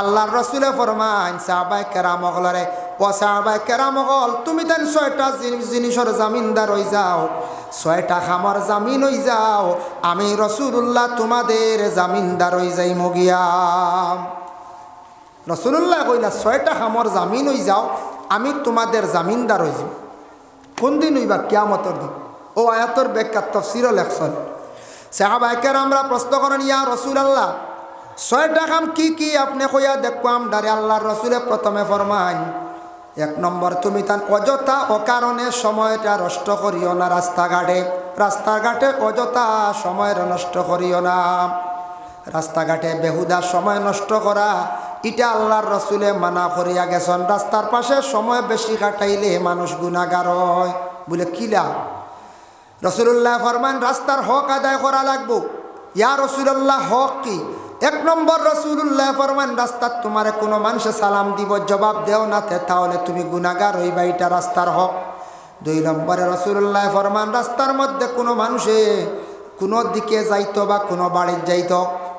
আল্লাহর রসুলে ফরমান সাহাবাই কেরামগলরে ও সাহাবাই কেরামগল তুমি তেন ছয়টা জিনিস, জিনিসের জামিনদার হয়ে যাও, ছয়টা খামর জামিন হয়ে যাও, আমি রসুল্লাহ তোমাদের জামিনদার হয়ে যাই মগিয়া রসুল্লাহ কইলা, ছয়টা খামর জামিন হয়ে যাও, আমি তোমাদের জামিনদার হয়ে যাব কোন দিন হইবা? কিয়ামতর দিন। ও আয়াতর ব্যাখ্যা তফসির লেখছেন। সাহাবাইকের আমরা প্রশ্ন করেন, ইয়া রসুল আল্লাহ ছয়টা কি কি আপনি কইয়া দেখবাম ডারে আল্লাহর রসুলে প্রথমে ফরমান এক নম্বর তুমি তান অযথা অকারণে সময়টা নষ্ট করিও না রাস্তাঘাটে রাস্তাঘাটে অযথা সময় নষ্ট করিও না। রাস্তাঘাটে বেহুদা সময় নষ্ট করা এটা আল্লাহর রসুলে মানা করিয়া গেছেন। রাস্তার পাশে সময় বেশি কাটাইলে মানুষ গুণাগার হয়। বলে কিলা রসুল্লাহ ফরমান রাস্তার হক আদায় করা লাগবো। ইয়া রসুল্লাহ হক কি? এক নম্বর রসুল্লাহ ফরমান, রাস্তার তোমার কোনো মানুষে সালাম দিব, জবাব দেও না তে, তাহলে তুমি গুণাগার হইবা এটা রাস্তার হক। দুই নম্বরে রসুল্লাহ ফরমান, রাস্তার মধ্যে কোনো মানুষে কোনো দিকে যাইতো বা কোনো বাড়ির যাইত,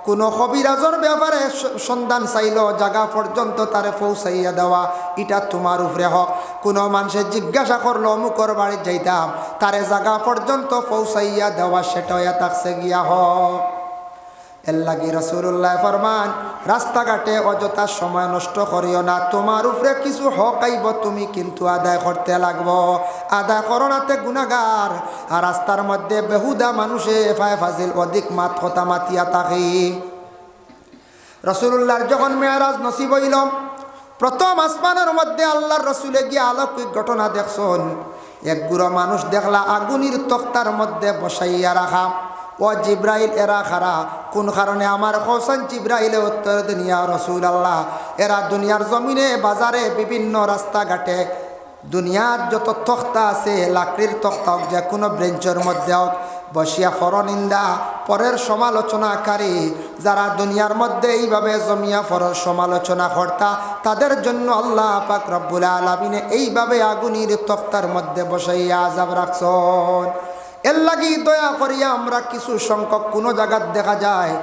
কোনো কবিরাজর ব্যাপারে সন্ধান চাইল জায়গা পর্যন্ত তারে পৌঁছাইয়া দেওয়া, এটা তোমার উপরে হক। কোনো মানুষের জিজ্ঞাসা করল, অমুকর বাড়ি যাইতাম, তারে জায়গা পর্যন্ত পৌঁছাইয়া দেওয়া সেটাও থাকছে গিয়া হক। এর লাগি রসুল্লাহ ফরমান, রাস্তাঘাটে অযথা সময় নষ্ট করিও না। তোমার উপরে কিছু হক আইব, তুমি কিন্তু আদায় করতে লাগবো। আদায় করোনাতে গুণাগার আর রাস্তার মধ্যে বেহুদা মানুষে ফায় ফাজিল অধিক মাত কথা মাতিয়া থাকি রসুল্লাহর যখন মেয়ারাজ নসিব হইল, প্রথম আসমানের মধ্যে আল্লাহর রসুলে গিয়ে আলৌকিক ঘটনা দেখছন। এক গুড়ো মানুষ দেখলা আগুনির তক্তার মধ্যে বসাইয়া রাখা। ও জিব্রাইল, এরা খারা। কোন কারণে আমার হোসেন জিব্রাইলে উত্তর দুনিয়া রসুল আল্লাহ এরা দুনিয়ার জমিনে, বাজারে বিভিন্ন রাস্তাঘাটে দুনিয়ার যত তক্তা আছে, লাকড়ির তক্তা হোক, যে কোনো ব্রেঞ্চের মধ্যে হোক, বসিয়া ফরনিন্দা পরের সমালোচনাকারী, যারা দুনিয়ার মধ্যে এইভাবে জমিয়া ফরের সমালোচনা কর্তা, তাদের জন্য আল্লাহ পাক রব্বুল আলমিনে এইভাবে আগুনির তক্তার মধ্যে বসাইয়া আজাব রাখছন। এর লাগি দয়া করিয়া আমরা কিছু সংখ্যক কোনো জায়গাত দেখা যায়।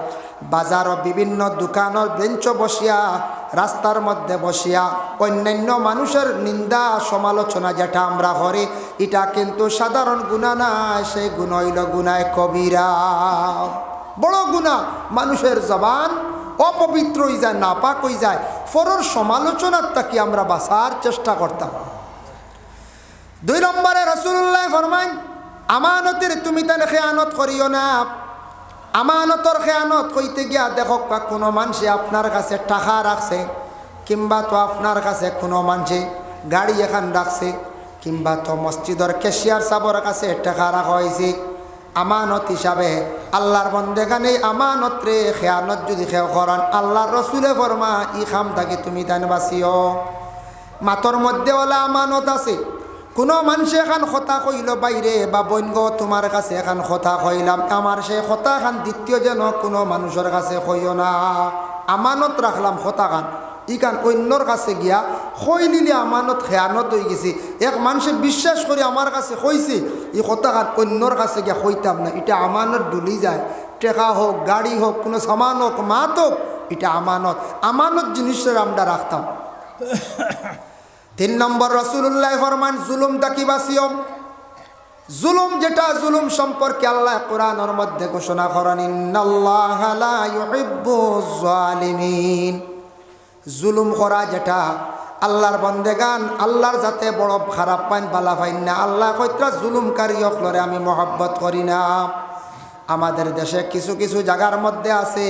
বাজার বিভিন্ন দোকানের বেঞ্চ বসিয়া, রাস্তার মধ্যে বসিয়া, অন্যান্য মানুষের নিন্দা, সমালোচনা যেটা আমরা করি, এটা কিন্তু সাধারণ গুণা নাই সেই গুণ হইল গুণায় কবিরা। বড় গুণা, মানুষের জবান অপবিত্র হয়ে যায়, নাপাক হয়ে যায়। ফরর সমালোচনার তাকে আমরা বাঁচার চেষ্টা করতাম। দুই নম্বরে রসুল্লাহ ফরমাইন আমানতের তুমি তাহলে খেয়ানত করিও না। আমানতর খেয়ানত কইতে গিয়া দেখক বা কোনো মানুষে আপনার কাছে টাকা রাখছে, কিংবা তো আপনার কাছে কোনো মানুষে গাড়ি এখান রাখছে, কিংবা তো মসজিদর কেশিয়ার সাবর কাছে টাকা রাখা হয়েছে। আমানত হিসাবে আল্লাহর বন্দেগানে আমানত রে খেয়ানত যদি খেয়ে করান, আল্লাহর রসুলে ফরমা ই খাম থাকি তুমি তান বাঁচিও। মাতর মধ্যে ওলা আমানত আছে। কোনো মানুষে এখন কথা কইল, বাইরে বা বৈনগ তোমার কাছে এখন কথা কইলাম। আমার সেই কথা খান দ্বিতীয় যেন কোনো মানুষের কাছে কইও না। আমানত রাখলাম কথা খান ইকান অন্যর কাছে গিয়া নিলে আমানত? খেয়ানত হয়ে গেছে। এক মানুষে বিশ্বাস করে আমার কাছে কইছে, এই কথা খান অন্যর কাছে গিয়া কইতাম না। এটা আমানত ডুলি যায়। টেকা হোক, গাড়ি হোক, কোনো সামান হোক, মাত হোক, এটা আমানত। আমানত জিনিসের আমরা রাখতাম। তিন নম্বর রসুল্লাহ ফরমান জুলুম তাকি বাসিয়ম? জুলুম যেটা, জুলুম সম্পর্কে আল্লাহ কোরআনের মধ্যে ঘোষণা করেন জুলুম করা যেটা, আল্লাহর বন্দেগান, আল্লাহর যাতে বড় খারাপ পাইন, বালা পাইন না। আল্লাহ কইত্রা জুলুমকারী অকলরে আমি মহব্বত করি না। আমাদের দেশে কিছু কিছু জায়গার মধ্যে আছে,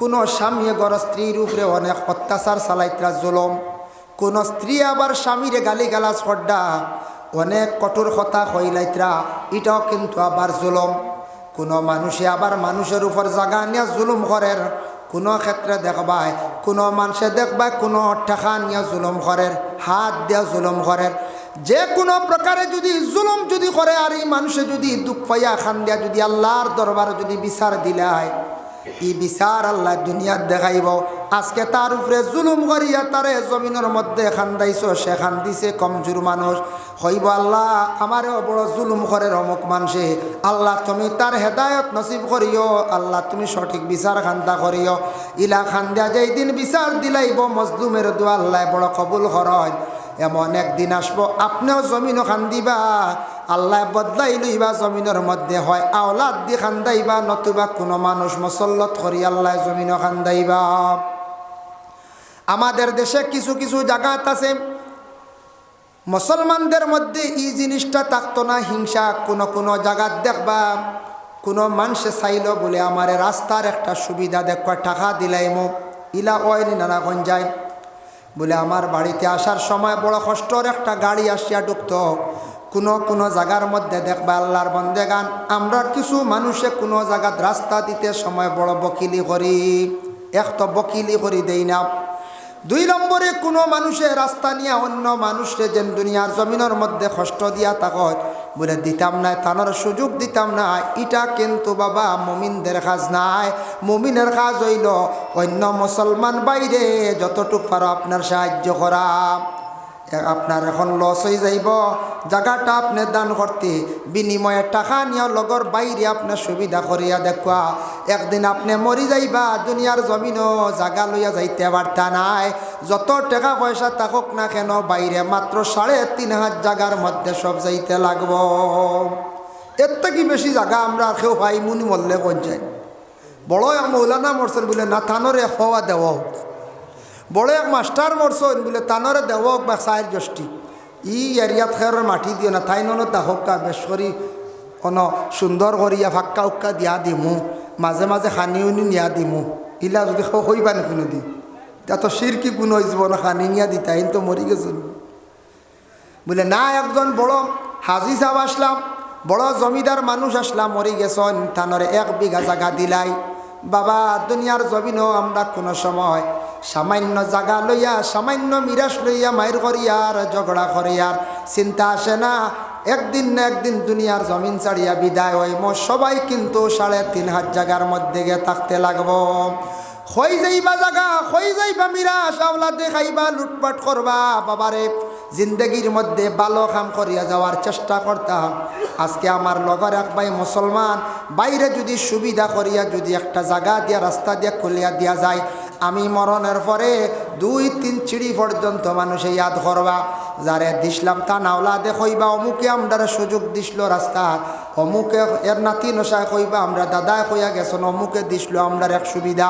কোনো স্বামী গড় স্ত্রীর উপরে অনেক অত্যাচার চালাইত্রা জুলুম। কোন স্ত্রী আবার স্বামীরে গালি গালাজ করডা অনেক কঠোর কথা কইলাইত্রা এটাও কিন্তু আবার জুলম। কোনো মানুষে আবার মানুষের উপর জাগা নিয়ে জুলুম করের। কোনো ক্ষেত্রে দেখবায় কোনো মানুষে দেখবায় কোনো ঠেকা নিয়ে জুলুম করের, হাত দিয়া জুলুম করের। যে কোনো প্রকারে যদি জুলুম যদি করে আর এই মানুষে যদি দুঃখ পাইয়া খান দিয়া, যদি আল্লাহর দরবারে যদি বিচার দিলায় ই বিচার আল্লাহ দুনিয়াত দেখাইব। আজকে তার উপরে জুলুম করিয়া তারে জমিনের মধ্যে খান্দাইছ, সে খান্দিছে কমজোর মানুষ। হইব আল্লাহ, আমারও বড় জুলুম করে অমুক মানুষে। আল্লাহ, তুমি তার হেদায়ত নসিব করিও। আল্লাহ, তুমি সঠিক বিচার খান্দা করিও। ইলা খান্দা যেই দিন বিচার দিলাইব, মজলুমের দোয়া আল্লাহ বড় কবুল করয় এমন একদিন আসব, আপনিও জমিনও খান্দিবা। আল্লাহ বদলাই লইবা জমিনের মধ্যে হয়, আওলাদ দি খান্দাইবা, নতুবা কোনো মানুষ মসল্লত করি আল্লাহ জমিনও খান্দাইবা। আমাদের দেশে কিছু কিছু জায়গাত আছে, মুসলমানদের মধ্যে এই জিনিসটা থাকতো না, হিংসা, কোনো কোনো জায়গাত দেখবা, কোনো মানুষে চাইল বলে আমার রাস্তার একটা সুবিধা দেখবা টাকা দিলাইমো ইলা ওয়নি নানাগঞ্জ যায় বলে আমার বাড়িতে আসার সময় বড় কষ্টর একটা গাড়ি আসিয়া ঢুকতো কোনো কোনো জায়গার মধ্যে দেখবা আল্লাহর বন্দে গান আমরা কিছু মানুষে কোনো জায়গাত রাস্তা দিতে সময় বড় বকিলি করি এক তো বকিলি করি দেই না। দুই নম্বরে কোনো মানুষের রাস্তা নিয়ে অন্য মানুষকে যেন দুনিয়ার জমিনের মধ্যে কষ্ট দিয়া তাকত বলে দিতাম না তানোর সুযোগ দিতাম না এটা কিন্তু বাবা মমিনদের কাজ নাই। মমিনের কাজ হইল অন্য মুসলমান বাইরে যতটুক পারো আপনার সাহায্য করা। আপনার এখন লস হয়ে যাইব। জায়গাটা আপনি দান করতে বিনিময়ে টাকা নিয়ে লগর বাইরে আপনার সুবিধা করিয়া দেখুয়া একদিন আপনি মরি যাইবা দুনিয়ার জমিনও জায়গা লইয়া যাইতে পারতা নাই। যত টাকা পয়সা থাকুক না কেন বাইরে মাত্র সাড়ে তিন হাজার জায়গার মধ্যে সব যাইতে লাগব। এর থেকে বেশি জায়গা আমরা কেউ ভাই মুনি মরলে পঞ্চায়েত বড় এক মৌলানা মরছেন বলে না থানোরে হওয়া দেওয়া বড় এক মাস্টার মরছেন বলে তানরে দেওয়ক বা চায়ের জষ্টি ই এরিয়াত খেয়ার মাটি দিও না তাই নন দাহকা বেশ করি অন সুন্দর করিয়া ফাক্কা উক্কা দিয়া দিমু মাঝে মাঝে খানি উনি নিয়া দিমু। ইলা যদি হইবা নি কোনো দিন তা তো সিরকি গুণ হয়ে যাব না, খানি নিয়া দিতা তো মরি গেছেন বলে না, একজন বড় হাজি সাহেব আসলাম, বড় জমিদার মানুষ আসলাম মরি গেছেন থানরে এক বিঘা জায়গা দিলাই। বাবা দুনিয়ার জমিনও আমরা কোনো সময় সামান্য জাগা লইয়া, সামান্য মিরাস লইয়া মায়ের করিয়ার ঝগড়া করিয়ার চিন্তা আসে না। একদিন না একদিন দুনিয়ার জমিন ছাড়িয়া বিদায় হই মো সবাই কিন্তু সাড়ে তিন হাত জায়গার মধ্যে গিয়ে থাকতে লাগবো। হই যাইবা জাগা, হই যাইবা মিরাস আওলা দেখাইবা লুটপাট করবা, বাবারে, জিন্দগির মধ্যে ভালো কাম করিয়া যাওয়ার চেষ্টা করতাম। আজকে আমার লগর এক ভাই মুসলমান, বাইরে যদি সুবিধা করিয়া যদি একটা জায়গা দিয়া, রাস্তা দিয়া খুলিয়া দিয়া যায় আমি মরণের পরে দুই, তিন চিড়ি পর্যন্ত মানুষে ইয়াদ করবা। যারে দিসলাম তা নাওলা দে কইবা, অমুকে আমরা সুযোগ দিছিল রাস্তার অমুকে এর নাতি নশায় কইবা, আমরা দাদায় কইয়া গেছেন, অমুকে দিছিল আমরার এক সুবিধা।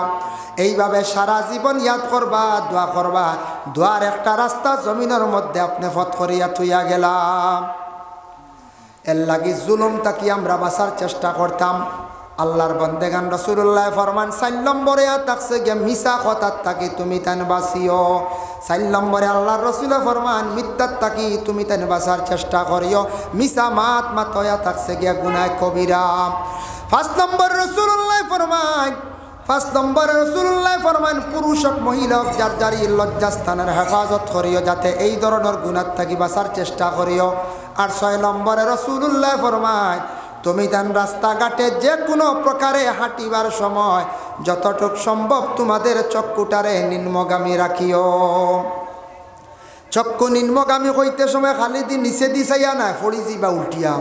এইভাবে সারা জীবন ইয়াদ করবা, দোয়া করবা, দোয়ার একটা রাস্তা জমিনের মধ্যে আপনি ফত করিয়া থুইয়া গেলাম। এর লাগি জুলুম তাকি আমরা বাঁচার চেষ্টা করতাম? আল্লাহর বন্দেগান রসুল্লাহ ফরমান, চার নম্বরে তাকছে গে মিশা কথার তাকি তুমি তান বাঁচিও। চার নম্বরে আল্লাহর রসুল ফরমান, মিথ্যার তাকি তুমি তান বাঁচার চেষ্টা করিও। মিশা মাত মাতয়া তাকছে গে গুনায় কবিরা পাঁচ নম্বর রসুল্লাহ ফরমান, পাঁচ নম্বর রসুল্লাহ ফরমান পুরুষ হোক মহিলা হোক যার যার এই লজ্জাস্থানের হেফাজত করিও, যাতে এই ধরনের গুণার থাকি বাঁচার চেষ্টা করিও। আর ছয় নম্বরে রসুল্লাহ ফরমায় তুমি তান রাস্তাঘাটে যে কোনো প্রকারে হাঁটিবার সময় যতটুক সম্ভব তোমাদের চক্ষুটারে নিম্নগামী রাখিও। চক্ষু নিম্নগামী হইতে সময় খালি দিন নিচে দিছাইয়া নাই, ফড়ি যাইবা উল্টিয়া।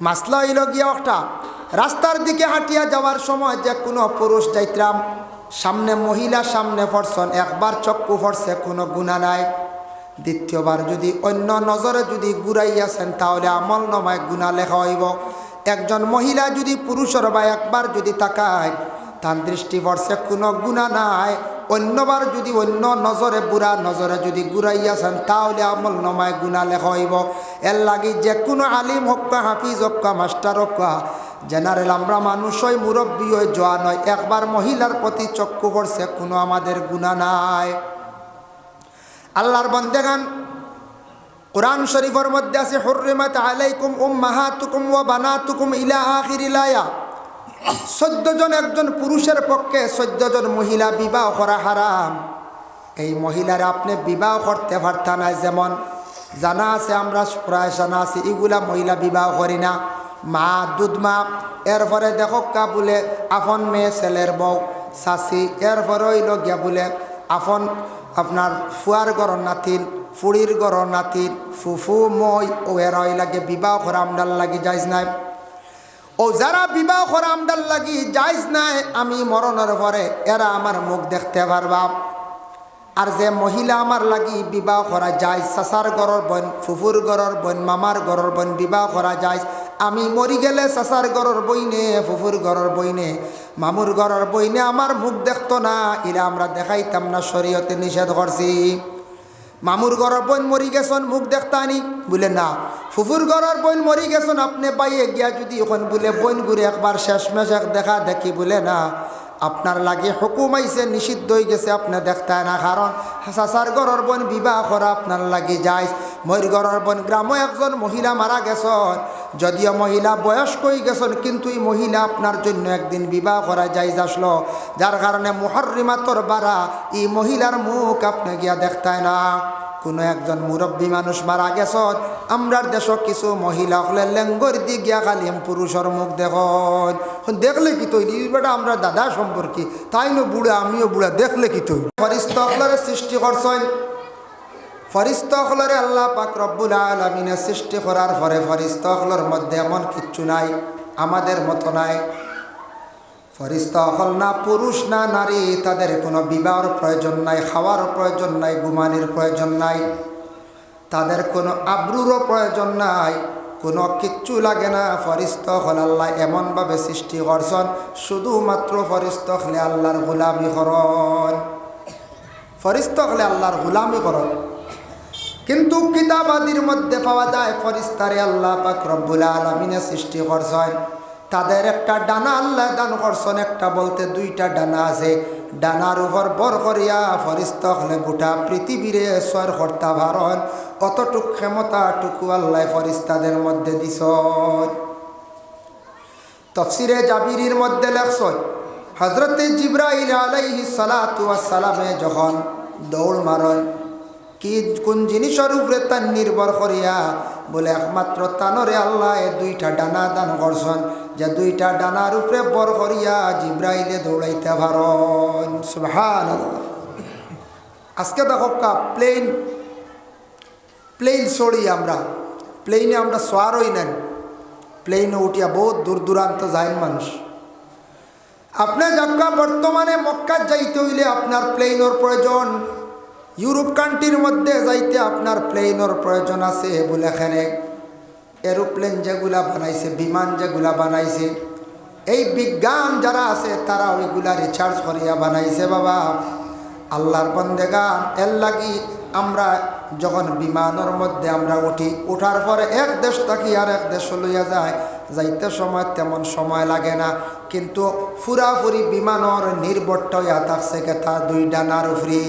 মাসলা হইল গিয়া একটা, রাস্তার দিকে হাঁটিয়া যাওয়ার সময় যে কোনো পুরুষ যাইতাম সামনে মহিলা সামনে পড়ছন একবার চক্ষু পড়ছে কোনো গুণা নাই। দ্বিতীয়বার যদি অন্য নজরে যদি ঘুরাইয়াছেন তাহলে আমল নমায় গুণা লেখা হইব। একজন মহিলা যদি পুরুষের বা একবার যদি তাকায়, তার দৃষ্টি পড়ছে কোনো গুণা নাই। অন্যবার যদি অন্য নজরে, বুড়া নজরে যদি ঘুরাইয়াছেন তাহলে আমল নমায় গুণা লেখা হইব। এর লাগি যে কোনো আলিম হক্কা হাফিজ হক্কা মাস্টার হক্কা জেনারেল, আমরা মানুষ হই, মুরব্বী হই জোয়া নয় একবার মহিলার প্রতি চক্ষু করছে কোনো আমাদের গুণা নাই। আল্লাহর বন্দেগান কোরআন শরীফের মধ্যে আছে, হুররিমাত আলাইকুম উম্মাহাতুকুম ওয়া বানাতুকুম ইলা আখির ইলায়া চোদ্দ জন একজন পুরুষের পক্ষে চোদ্দ জন মহিলা বিবাহ করা হারাম। এই মহিলার আপনি বিবাহ করতে পারতা না যেমন, জানা আছে আমরা প্রায় জানা আছে, এগুলা মহিলা বিবাহ করি না। মা, দুধ মা, এরপরে দেখো কা বলে আপন মেয়ে, ছেলের বউ চাচি এরপরে হইল গিয়া বলে আপন আপনার ফুয়ার গড় নাতিন, ফুড়ির গড় নাতিন, ফুফু, মই ও এরা লাগে, বিবাহ করা আমডাল লাগি যাইজ নাই। ও যারা বিবাহ করা লাগি যাইজ নাই, আমি মরণের পরে এরা আমার মুখ দেখতে পারবা। আর যে মহিলা আমার লাগি বিবাহ করা যায় চাচার গড়র বন ফুফুর গড়র বন মামার গড়র বন বিবাহ করা যায় আমি মরি গেলে চাচার গড়র বইনে ফুফুর গড়র বইনে মামুর গড়র বইনে আমার মুখ দেখতো না এরা আমরা দেখাইতাম না শরীয়তে নিষেধ করছি মামুর ঘরের বোন মরি গেছন, মুখ দেখতানি বলে, না। ফুফুর ঘরের বোন মরি গেছন, আপনি বাইয়ে গিয়া যদি এখন বলে বোন ঘুরে একবার শেষমেশ এক দেখা দেখি, বলে, না। আপনার লাগে হুকুম আইসে নিষিদ্ধ হয়ে গেছে, আপনি দেখতে না। কারণ চাচার ঘরের বোন বিবাহ করা আপনার লাগে যায় ময়ূর ঘরের বোন গ্রামে একজন মহিলা মারা গেছন। যদিও মহিলা বয়স্ক হয়ে গেছেন, কিন্তু এই মহিলা আপনার জন্য একদিন বিবাহ করা যায় আসলো। যার কারণে মুহর্রিমাতর বাড়া এই মহিলার মুখ আপনি গিয়া দেখতায় না। কোনো একজন মুরব্বী মানুষ মারা গেছত আমরার দেশ কিছু মহিলা হলে লেঙ্গর দি গিয়া খালি পুরুষের মুখ দেখুন। দেখলে কি তৈরি? বেটা আমরা দাদা সম্পর্কে। তাই নো বুড়া? আমিও বুড়া, দেখলে কি তৈরি? সৃষ্টি করছেন। ফরিস্ত হলরে আল্লাহ পাক রব্বুল আলমিনে সৃষ্টি করার পরে ফরিস্ত হলর মধ্যে এমন কিচ্ছু নাই, আমাদের মতো নাই। ফরিস্তা হল না পুরুষ না নারী, তাদের কোনো বিবাহর প্রয়োজন নাই, খাওয়ার প্রয়োজন নাই গুমানির প্রয়োজন নাই। তাদের কোনো আব্রুরও প্রয়োজন নাই, কোনো কিচ্ছু লাগে না। ফরিস্ত হল আল্লাহ এমনভাবে সৃষ্টি করছেন, শুধুমাত্র ফরিস্ত হলে আল্লাহর গোলামি করন। ফরিস্ত হলে আল্লাহর গোলামি করন। কিন্তু কিতাবাদির মধ্যে পাওয়া যায়, ফরিস্তারে আল্লাহ পাক রব্বুল আলমিনে সৃষ্টি করছেন। তাদের একটা ডানা আল্লাহ দান করছেন, একটা বলতে দুইটা ডানা আছে। ডানার উপর বর করিয়া ফরিস্ত হলে গোটা পৃথিবীরে সর কর্তা ভারণ অতটুক ক্ষমতাটুকু আল্লাহ ফরিস্তাদের মধ্যে দিস তফসিরে জাবিরির মধ্যে লেখছন হজরতে জিব্রাইল আলাইহি সালাতু সালামে যখন দৌড় মারন কি কোন জিনিসের উপরে তার নির্ভর করিয়া বলে, একমাত্র তানরে আল্লাহ দুইটা ডানা দান করছেন। যে দুইটা ডানার উপরে বর করিয়া জিব্রাইলে দৌড়াইতে সুবহান আজকে দেখো কা প্লেন প্লেন সরি আমরা। প্লেনে আমরা সোয়ারই নেন। প্লেনে উঠিয়া বহুত দূর দূরান্ত যায় মানুষ। আপনার যাক্কা বর্তমানে মক্কা যাইতে হইলে আপনার প্লেনের প্রয়োজন। ইউরোপ কান্ট্রির মধ্যে যাইতে আপনার প্লেনের প্রয়োজন আছে বলে এখানে এরোপ্লেন যেগুলা বানাইছে, বিমান যেগুলা বানাইছে, এই বিজ্ঞান যারা আছে তারা ওইগুলা রিচার্জ করিয়া বানাইছে বাবা। আল্লাহর বন্দেগান, এর লাগি আমরা যখন বিমানের মধ্যে আমরা উঠি, উঠার পরে এক দেশ থাকি আর এক দেশ লইয়া যায়। যাইতে সময় তেমন সময় লাগে না, কিন্তু ফুরাফুরি বিমানের নির্ভরটা হইয়া থাকছে কে তার দুই ডানার ফ্রি।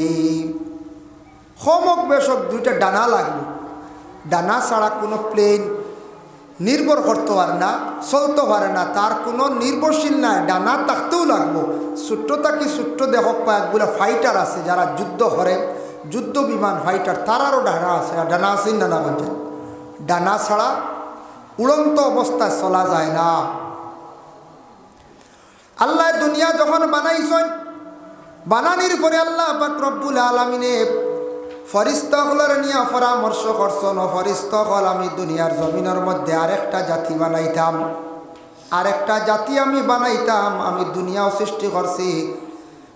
হোমক বেশক দুইটা ডানা লাগবে ডানা ছাড়া কোনো প্লেন নির্ভর করতে পারে না, চলতে পারে না, তার কোনো নির্ভরশীল নাই, ডানা থাকতেও লাগবো। ছোট্ট থাকি ছোট্ট দেহ কয়েকগুলো ফাইটার আছে যারা যুদ্ধ করে, যুদ্ধ বিমান ফাইটার তারারও ডানা আছে, আর ডানা আছে ডানা বলছে ডানা ছাড়া উড়ন্ত অবস্থায় চলা যায় না। আল্লাহ দুনিয়া যখন বানাইছেন, বানানির পরে আল্লাহ রব্বুল আলমিনে ফরিস্তকলের নিয়ে পরামর্শ করছেন ফরিস্তকল আমি দুনিয়ার জমিনের মধ্যে আরেকটা জাতি বানাইতাম। আরেকটা জাতি আমি বানাইতাম, আমি দুনিয়াও সৃষ্টি করছি।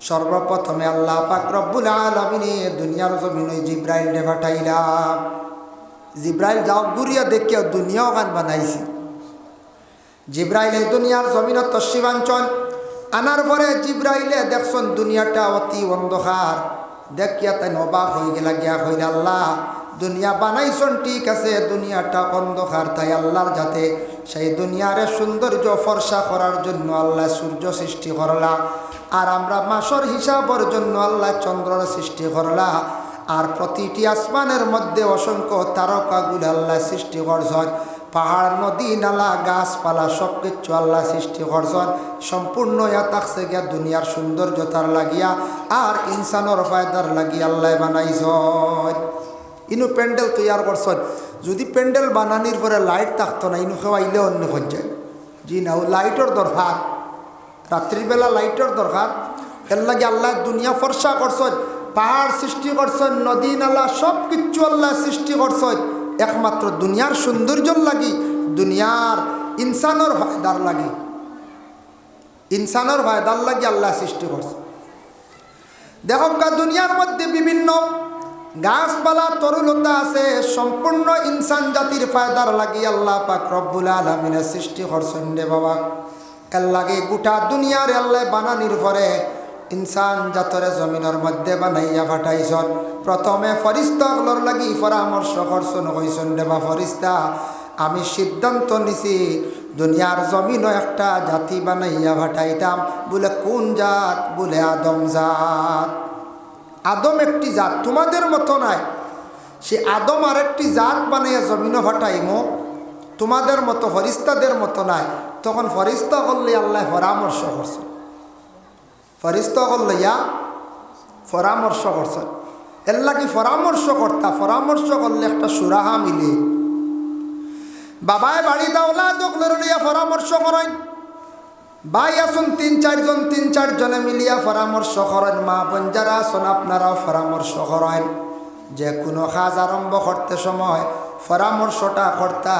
সর্বপ্রথমে আল্লাহ পাক রব্বুল আলমিনে দুনিয়ার জমিনে জিব্রাইল ডে পাঠাইলাম। জিব্রাইল যাও ঘুরিয়া দেখিয়া দুনিয়াও গান বানাইছি। জিব্রাইল এই দুনিয়ার জমিনত তসিবাঞ্চন আনার পরে জিব্রাইলে দেখছেন দুনিয়াটা অতি অন্ধকার। দেখিয়া তাই নবাক হয়ে গেলা, গিয়া হইলে আল্লাহ, দুনিয়া বানাইছন ঠিক আছে, দুনিয়াটা অন্ধকার, তাই আল্লাহর যাতে সেই দুনিয়ারে সৌন্দর্য ফর্সা করার জন্য আল্লাহ সূর্য সৃষ্টি করলা, আর আমরা মাসর হিসাবর জন্য আল্লাহ চন্দ্রের সৃষ্টি করলা, আর প্রতিটি আসমানের মধ্যে অসংখ্য তারকাগুলো আল্লাহ সৃষ্টি করছেন। পাহাড়, নদী, নালা, গাছপালা সব কিছু আল্লাহ সৃষ্টি করছেন। সম্পূর্ণ ইয়া থাকছে গিয়া দুনিয়ার সৌন্দর্যতার লাগিয়া, আর ইনসানোর ফায়দার লাগিয়া আল্লাহ বানাইছন। ইনু প্যান্ডেল তৈয়ার করছেন। যদি প্যান্ডেল বানানির পরে লাইট থাকতো না, ইনু খাওয়াইলে অন্য যায়। জি না, ও লাইটের দরকার। রাত্রিবেলা লাইটের দরকার। এর লাগে আল্লাহ দুনিয়া ফর্সা করছেন, পাহাড় সৃষ্টি করছেন, নদী, নালা সব কিচ্ছু আল্লাহ সৃষ্টি করছেন। একমাত্র দুনিয়ার সৌন্দর্যর লাগি, দুনিয়ার ইনসানোর ফায়দার লাগি। ইনসানোর ফায়দার লাগি আল্লাহ সৃষ্টি করছে। দেখো দুনিয়ার মধ্যে বিভিন্ন গাছপালা, তরুলতা আছে, সম্পূর্ণ ইনসান জাতির ফায়দার লাগি আল্লাহ পাক রব্বুল আলমিনের সৃষ্টি করছেন রে বাবা। এর লাগে গোটা দুনিয়ার আল্লাহ বানানির পরে ইনসান জাতরে জমিনের মধ্যে বানাইয়া ফাটাইছন। প্রথমে ফরিস্তাগুলোর লাগি পরামর্শ করছেন হইছেন রে বা ফরিস্তা, আমি সিদ্ধান্ত নিছি দুনিয়ার জমিনও একটা জাতি বানাইয়া ফাটাইতাম। বলে, কোন জাত? বলে, আদম জাত। আদম একটি জাত, তোমাদের মতো নাই। সে আদম আর একটি জাত বানাইয়া জমিনও ফাটাইমো, তোমাদের মতো ফরিস্তাদের মতো নাই। তখন ফরিস্তা করলে আল্লাহ পরামর্শ করছেন। ফরিস্তা করলে ইয়া পরামর্শ করছেন এর লাগি পরামর্শ কর্তা, পরামর্শ করলে একটা সুরাহা মিলে। বাবায় বাড়ি দাওলা দোকলের লিয়া পরামর্শ করেন। ভাই আসুন তিন চারজন, তিন চারজনে মিলিয়া পরামর্শ করেন। মা বোন যারা আসুন, আপনারাও পরামর্শ করেন। যে কোনো কাজ আরম্ভ করতে সময় পরামর্শটা কর্তা,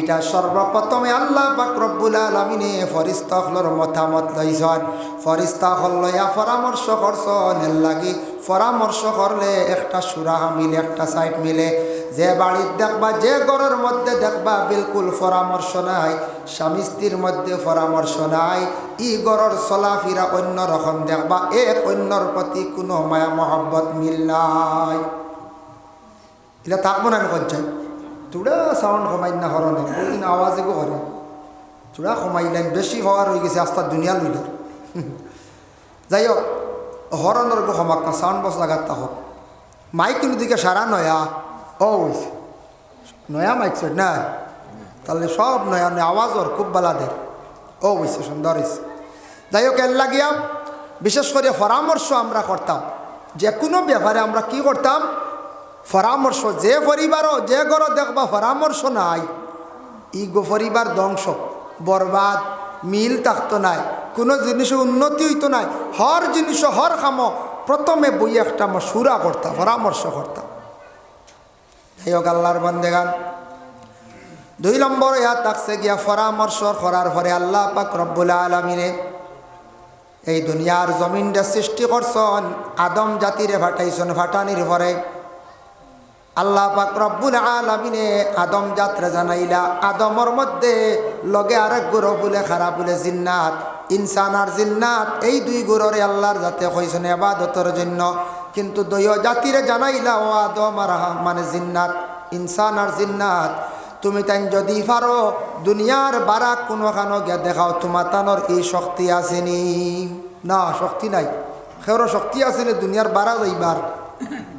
এটা সর্বপ্রথমে আল্লাহ পাক রব্বুল আলমিনে ফরিস্তাখলর মতামত লইছন। ফরিস্তাখল লইয়া পরামর্শ করছন, এর লাগি পরামর্শ করলে একটা সুরাহা মিলে, একটা সাইড মিলে। যে বাড়ির দেখবা, যে ঘরের মধ্যে দেখবা বিলকুল পরামর্শ নাই, স্বামী স্ত্রীর মধ্যে পরামর্শ নাই, ই গড়র চলাফিরা অন্য রকম দেখবা, এক অন্যর প্রতি কোনো মায়া মহব্বত মিল নাই। এটা থাকব না কঞ্চায় চূড়া সাউন্ড কমাই না হরণে বহুদিন আওয়াজে গো হরে চূড়া কমাইলেন বেশি হওয়ার হয়ে গেছে আস্তা দুনিয়া লইল যাই হোক হরণের গো না সাউন্ড বস লাগাত হোক মাইক কিন্তু দিকে সারা নয়া ও নয়া মাইক সেট না তাহলে সব নয়া নয়া আওয়াজর খুব বালাদের ও হইছে সুন্দর হয়েছে যাই হোক এর লাগিয়া, বিশেষ করে পরামর্শ আমরা করতাম যে কোনো ব্যাপারে আমরা কি করতাম পরামর্শ যে পরিবারও যে ঘর দেখবা পরামর্শ নাই। ই গো পরিবার ধ্বংস, বরবাদ, মিল থাকতো নাই, কোনো জিনিসের উন্নতি হইতো নাই, হর জিনিস হর খাম, প্রথমে বই একটা আমার সুরা করতাম পরামর্শ করতাম যাই হোক, আল্লাহর বন্দেগান, দুই নম্বর ইয়া থাকছে গিয়া পরামর্শ করার পরে আল্লাহ পাক রব্বুল আলমিনে এই দুনিয়ার জমিনটা সৃষ্টি করছন, আদম জাতিরে ফাটাইছন, ফাটানির পরে আল্লাহ পাক রব্বুল আলমিনে আদম যাত্রা জানাইলা, আদমর মধ্যে লগে আরেক গুরু বলে খারাপ বলে জিন্নাত, ইনসান আর জিন্নাত, এই দুই গুররে আল্লাহর যাতে কইছেন আবাদতর জন্য। কিন্তু দৈয় জাতিরে জানাইলা, ও আদম আর মানে জিন্নাত, ইনসান আর জিন্নাত, তুমি তাই যদি পারো, দুনিয়ার বারা কোনোখানো গিয়া দেখাও, তোমার তানোর এই শক্তি আসেনি। না, শক্তি নাই। সেওর শক্তি আসেনি, দুনিয়ার বারা যাইবার।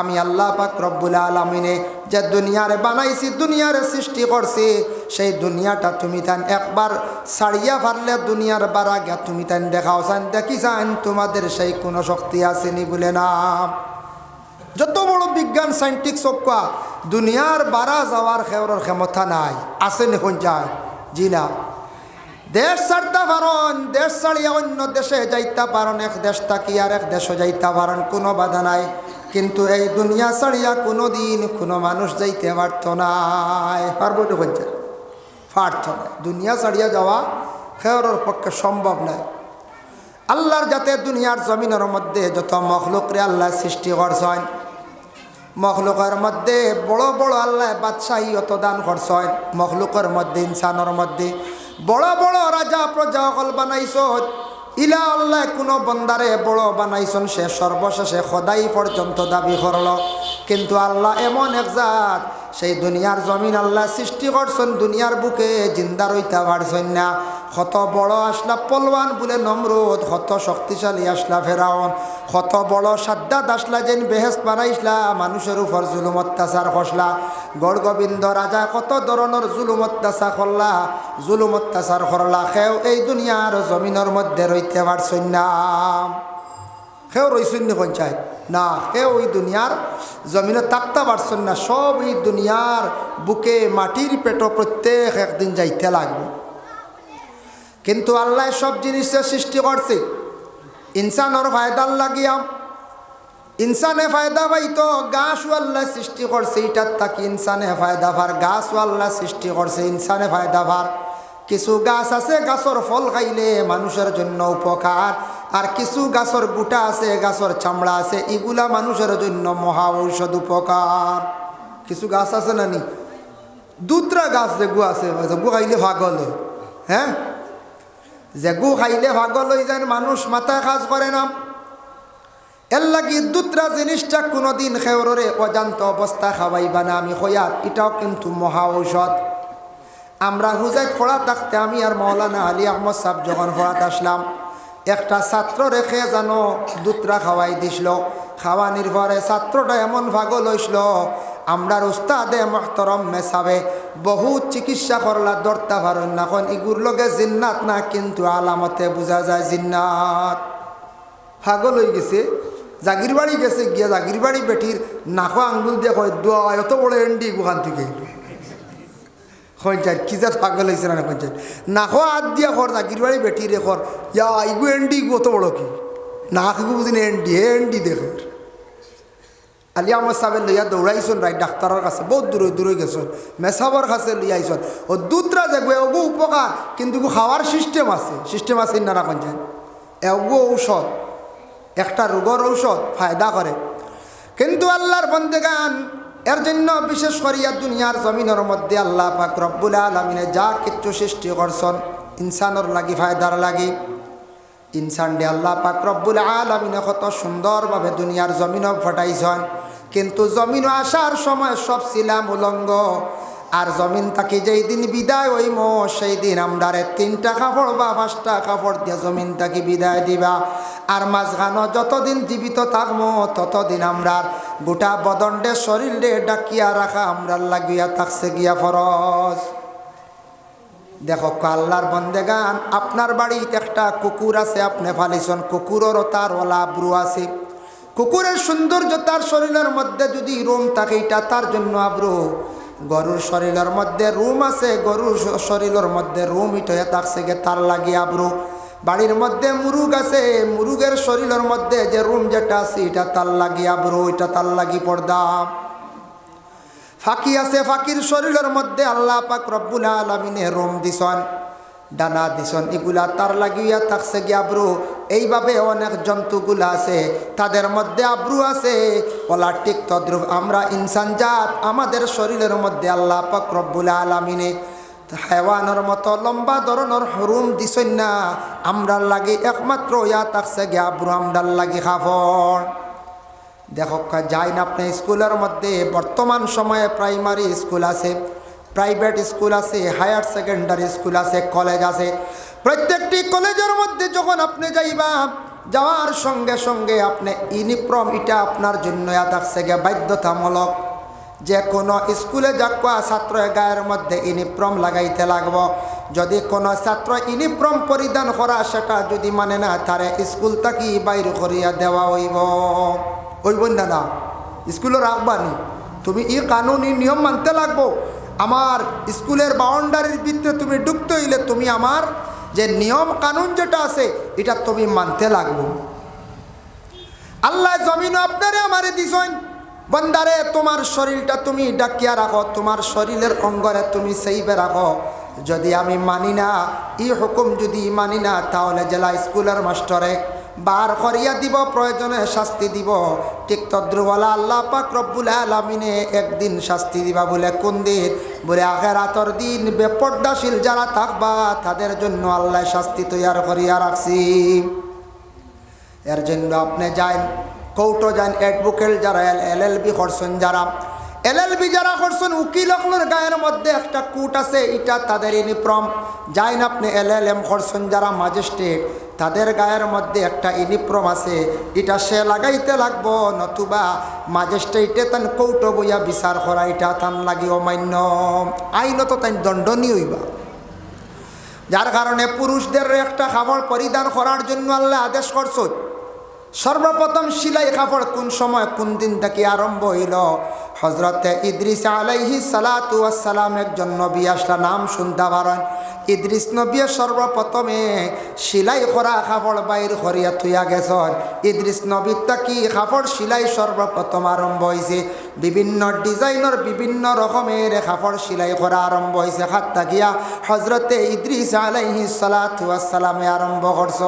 আমি আল্লাহ পাক রব্বুল আলমিনে যে দুনিয়ারে বানাইছি, দুনিয়ারে সৃষ্টি করছি, সেই দুনিয়াটা তুমি তান একবার ছাড়িয়া পারলে দুনিয়ার বারা গিয়া তুমি তান দেখাও চান দেখি চান তোমাদের সেই কোনো শক্তি আসেনি বলে না। যত বড় বিজ্ঞান সাইন্টিক সবকা, দুনিয়ার বারা যাওয়ার খেওয়ার ক্ষমতা নাই আসেনি কোন যায়? জি না। দেশ ছাড়তে পারন, দেশ ছাড়িয়া অন্য দেশে যাইতে পারন, এক দেশ থাকি আর এক দেশে যাইতে পারন, কোনো বাধা নাই। কিন্তু এই দুনিয়া ছাড়িয়া কোনো দিন কোনো মানুষ যাইতে পারত নাই পারব তো বলছে, পারত না। দুনিয়া ছাড়িয়া যাওয়া খেয়রের পক্ষে সম্ভব নয়। আল্লাহর যাতে দুনিয়ার জমিনের মধ্যে যত মখলুকরে আল্লাহ সৃষ্টি করছেন, মখলুকের মধ্যে বড় বড় আল্লাহ বাদশাহী অত দান করছেন, মখলুকের মধ্যে, ইনসানের মধ্যে বড় বড় রাজা প্রজা অকল বানাইছ ইলা আল্লাহ, কোনো বন্দারে বড় বানাইছন সে সর্বশেষে সদাই পর্যন্ত দাবি করল। কিন্তু আল্লাহ এমন এক জাত সেই দুনিয়ার জমিন আল্লাহ সৃষ্টি করছেন, দুনিয়ার বুকে জিন্দা রইতে পারছেন না। কত বড় আসলা পলওয়ান বলে নমরুদ, কত শক্তিশালী আসলা ফেরাউন, কত বড় সাদ্দাত আসলা যেন বেহেস বানাইসলা, মানুষের উপর জুলুম, অত্যাচার করসলা গড় গোবিন্দ রাজা কত ধরনের জুলুম, অত্যাচার করলা জুলুম, অত্যাচার করলা সেও এই দুনিয়ার জমিনের মধ্যে রইতে পারছেন না। সেও রইছেন পঞ্চায়েত। না সেও ওই দুনিয়ার জমিনে তাকতে পারছেন না, সব এই দুনিয়ার বুকে মাটির পেটো প্রত্যেক একদিন যাইতে লাগবে। কিন্তু আল্লাহ সব জিনিসের সৃষ্টি করছে। ইনসানর ফায়দার লাগিয়া, ইনসানে ফায়দা পাইতো, গাছও আল্লাহ সৃষ্টি করছে এটার তাকে ইনসানে ফায়দা ভার, গাছও আল্লাহ সৃষ্টি করছে, ইনসানে ফায়দা ভার। কিছু গাছ আছে, গাছর ফল খাইলে মানুষের জন্য উপকার। আর কিছু গাছর গুটা আছে, গাছর চামড়া আছে, এগুলা মানুষের জন্য মহা ঔষধ উপকার। কিছু গাছ আছে না নি? দুত্রা গাছ যেগু আছে যেগু খাইলে ভাগল হয়। হ্যাঁ? যেগু খাইলে ভাগল হয়ে যায়, মানুষ মাথায় কাজ করে না। এর লাগি দুত্রা জিনিসটা কোনোদিন খেওরে অজান্ত অবস্থা খাওয়াইবা না আমি হইয়াত এটাও কিন্তু মহা ঔষধ। আমরা হুজাইত পড়া থাকতে আমি আর মৌলানা আলী আহমদ সাহেব যখন পড়াতে আসলাম, একটা ছাত্র রেখে জানো দুত্রা খাওয়াই দিছিল। খাওয়া নির্ভরে ছাত্রটা এমন ভাগল হইছিল, আমরার উস্তাদে মহতরম মেসাবে, বহুত চিকিৎসা করলা, দরতা পারেন না এখন ইগুর লগে জিন্নাত না, কিন্তু আলামতে বোঝা যায় জিন্নাত। পাগল হয়ে গেছে জাগির বাড়ি গেছে, গিয়া জাগির বাড়ি বেটির নাকো আঙ্গুল দিয়ে কয়, দোয়া, এত বড় এন্ডি, ওখান থেকে। খঞ্চার কি যা পাগল হয়েছে না খঞ্চার নাকো হাত দিয়া কর জাগির বাড়ি বেটি রে কর ইয়া, ইগু এন্ডি অত বড় কি? নাক ইগু বুঝিনি এন্ডি? হে এন্ডি দেখে আলি আমার সাহেব লইয়া দৌড়াইছন রাই ডাক্তারের কাছে। বহুত দূরে দূরে গেছন। মেসাবর কাছে লইয়াইছন ও দুধরা দেখবে এগু উপকার কিন্তু খাওয়ার সিস্টেম আছে। সিস্টেম আছে না রাখুন যান এগু ঔষধ। একটা রোগর ঔষধ ফায়দা করে কিন্তু আল্লাহর বন্দেগান এর জন্য বিশেষ করিয়া দুনিয়ার জমিনের মধ্যে আল্লাহ পাক রব্বুল আলমিনে যা কিচ্ছু সৃষ্টি করছন, ইনসানের লাগি ফায়দার লাগি। ইনসান ডে আল্লাহ পাক রব্বুল আলমিনে কত সুন্দরভাবে দুনিয়ার জমিনও ফটাইছন। কিন্তু জমিনও আসার সময় সব ছিলাম উলঙ্গ আর জমিন তাকে যেই দিন বিদায় হইম, সেই দিন আমরারে তিনটা কাপড় বা পাঁচটা কাপড় দিয়ে জমিন তাকে বিদায় দিবা। আর মাঝখানো যতদিন জীবিত থাকব ততদিন আমরার গোটা বদণ্ডে শরীরে ডাকিয়া রাখা আমরার লাগিয়া থাকছে গিয়া ফরজ। দেখো, আল্লাহর বন্দেগান, আপনার বাড়িতে একটা কুকুর আছে, আপনি ফালিছন, কুকুরেরও তার ওলা আব্রু আছে। কুকুরের সৌন্দর্য তার শরীরের মধ্যে যদি রুম থাকে, এটা তার জন্য আব্রু। গরুর শরীরের মধ্যে রুম আছে, গরুর শরীরের মধ্যে রুম ইটয়ে থাকছে গে, তার লাগি আব্রু। বাড়ির মধ্যে মুরুগ আছে, মুরুগের শরীরের মধ্যে যে রুম যেটা আছে, এটা তার লাগি আব্রু, এটা তার লাগি পর্দা। ফাঁকি আছে ফাঁকির শরীরের মধ্যে, আল্লাহ পাক রব্বুল আলমিনে রোম দিছন ডানা দিছন, এগুলা তার লাগিয়া থাকছে গিয়ে আব্রু। এইভাবে অনেক জন্তুগুলা আছে, তাদের মধ্যে আব্রু আছে। ওলা ঠিক তদ্রুপ, আমরা ইনসান জাত, আমাদের শরীরের মধ্যে আল্লাহ পাক রব্বুল আলমিনে হেওয়ানোর মতো লম্বা ধরনের হরুম দিছন না, আমরার লাগে একমাত্র ইয়া থাকছে গে আব্রু, আমরার লাগে খাফড় দেখো যাই না আপনি স্কুলের মধ্যে, বর্তমান সময়ে প্রাইমারি স্কুল আছে, প্রাইভেট স্কুল আছে, হায়ার সেকেন্ডারি স্কুল আছে, কলেজ আছে প্রত্যেকটি কলেজের মধ্যে যখন আপনি যাইবা, যাওয়ার সঙ্গে সঙ্গে আপনি ইউনিফর্ম এটা আপনার জন্য থাকছে গে বাধ্যতামূলক। যে কোনো স্কুলে যাকুয়া ছাত্র গায়ের মধ্যে ইউনিফর্ম লাগাইতে লাগবো। যদি কোনো ছাত্র ইউনিফর্ম পরিধান করা, সেটা যদি মানে না, তারে স্কুল থাকি বাইর করিয়া দেওয়া হইব। হইব না না? স্কুলে রাখবানি তুমি ই কানুনি নিয়ম মানতে লাগবো। আমার স্কুলের বাউন্ডারির ভিতরে তুমি ঢুকতে হইলে তুমি আমার যে নিয়ম কানুন যেটা আছে, এটা তুমি মানতে লাগবো। আল্লাহ জমিন আপনারে আমারে দিছেন। বন্দারে, তোমার শরীরটা তুমি ডাকিয়া রাখো, তোমার শরীরের অঙ্গরে তুমি সেইবে রাখো। যদি আমি মানি না ই হুকুম যদি মানি না, তাহলে জেলা স্কুলের মাস্টরে বার করিয়া দিব, প্রয়োজনে শাস্তি দিব। ঠিক তদ্রুবালা আল্লাহ পাক রব্বুল আলমিনে একদিন শাস্তি দিবা বলে কোন দিন? বলে আখেরাতর দিন বেপর্দাশীল যারা থাকবা, তাদের জন্য আল্লাহ শাস্তি তৈয়ার করিয়া রাখছি। এর জন্য আপনি যান কৌটো যান অ্যাডভোকেট যারা, এল এল বি করছেন যারা, এল এল বি যারা করছেন, উকিল অকলের গায়ের মধ্যে একটা কুট আছে, এটা তাদের ইউনিফর্ম যাই না আপনি এল এল এম করছেন যারা, ম্যাজিস্ট্রেট। তাদের গায়ের মধ্যে একটা ইউনিফর্ম আছে। এটা সে লাগাইতে লাগবো, নতুবা ম্যাজিস্ট্রেটে তান কৌটো বইয়া বিচার করা এটা তান লাগি অমান্য। আইনত তাই দণ্ডনীয় হইবা। যার কারণে পুরুষদের একটা খাবার পরিধান করার জন্য আল্লাহ আদেশ করছ সর্বপ্রথম সিলাই কাপড় কোন সময়, কোন দিন থেকে আরম্ভ হইল? হজরতে ইদ্রিস আলাইহি সালাতু আসসালাম একজন নবী আসলা, নাম শুনতে পারেন। ইদ্রিস নবী সর্বপ্রথমে সিলাই করা কাপড় বাইর করিয়া থুইয়া গেছন। ইদ্রিস নবীর তাকি কাপড় সিলাই সর্বপ্রথম আরম্ভ হয়েছে বিভিন্ন ডিজাইনের বিভিন্ন রকমের কাপড় সিলাই করা আরম্ভ হয়েছে হাত তাকিয়া হজরতে ইদ্রিস আলাইহি সালাতু আসসালামে আরম্ভ করছ